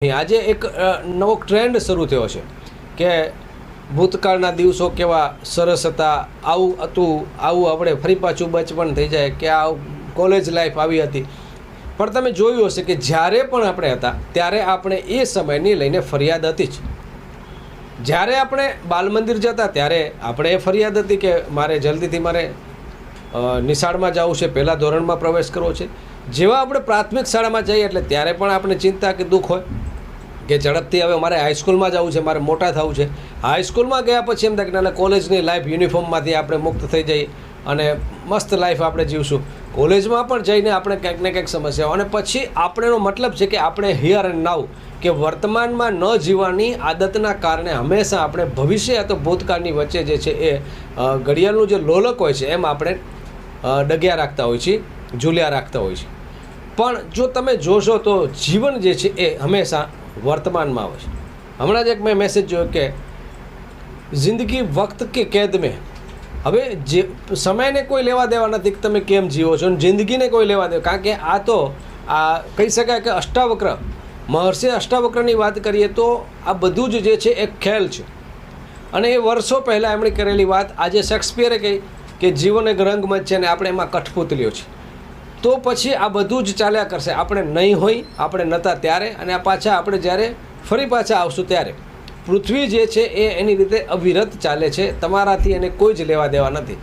આજે એક નવો ટ્રેન્ડ શરૂ થયો છે કે ભૂતકાળના દિવસો કેવા સરસ હતા, આવું હતું, આવું આપણે ફરી પાછું બચપણ થઈ જાય કે આ કોલેજ લાઈફ આવી હતી. પણ તમે જોયું હશે કે જ્યારે પણ આપણે હતા, ત્યારે આપણે એ સમયની લઈને ફરિયાદ હતી જ. જ્યારે આપણે બાલ મંદિર જતા, ત્યારે આપણે એ ફરિયાદ હતી કે મારે જલ્દીથી મારે નિશાળમાં જવું છે, પહેલાં ધોરણમાં પ્રવેશ કરવો છે. જેવા આપણે પ્રાથમિક શાળામાં જઈએ એટલે ત્યારે પણ આપણે ચિંતા કે દુઃખ હોય કે ઝડપથી હવે મારે હાઈસ્કૂલમાં જવું છે, મારે મોટા થવું છે. હાઈસ્કૂલમાં ગયા પછી એમ થાય કે ના કોલેજની લાઈફ યુનિફોર્મમાંથી આપણે મુક્ત થઈ જઈએ અને મસ્ત લાઈફ આપણે જીવશું. કોલેજમાં પણ જઈને આપણે કંઈક ને કંઈક સમસ્યાઓ. અને પછી આપણેનો મતલબ છે કે આપણે હિયર એન્ડ નાવ કે વર્તમાનમાં ન જીવવાની આદતના કારણે હંમેશા આપણે ભવિષ્ય અથવા ભૂતકાળની વચ્ચે જે છે એ ઘડિયાળનું જે લોલક હોય છે, એમ આપણે ડગ્યા રાખતા હોય છે, ઝૂલ્યા રાખતા હોય છે. પણ જો તમે જોશો તો જીવન જે છે એ હંમેશા વર્તમાનમાં આવે છે. હમણાં જ એક મેં મેસેજ જોયો કે જિંદગી વક્ત કે કેદ મેં? હવે જે સમયને કોઈ લેવા દેવા નથી કે તમે કેમ જીવો છો અને જિંદગીને કોઈ લેવા દેવા કારણ કે આ તો આ કહી શકાય કે અષ્ટાવક્ર. મહર્ષિ અષ્ટાવક્રની વાત કરીએ તો આ બધું જ જે છે એક ખેલ છે. અને એ વર્ષો પહેલાં એમણે કરેલી વાત આજે શેક્સપિયરે કહી કે જીવન એક રંગમંચ છે અને આપણે એમાં કઠપૂતલીઓ છે તો પછી આ બધું જ ચાલ્યા કરશે. આપણે નહીં હોય, આપણે નહોતા ત્યારે અને આ પાછા આપણે જ્યારે ફરી પાછા આવશું ત્યારે. પૃથ્વી જે છે એ એની રીતે અવિરત ચાલે છે. તમારાથી એને કોઈ જ લેવા દેવા નથી.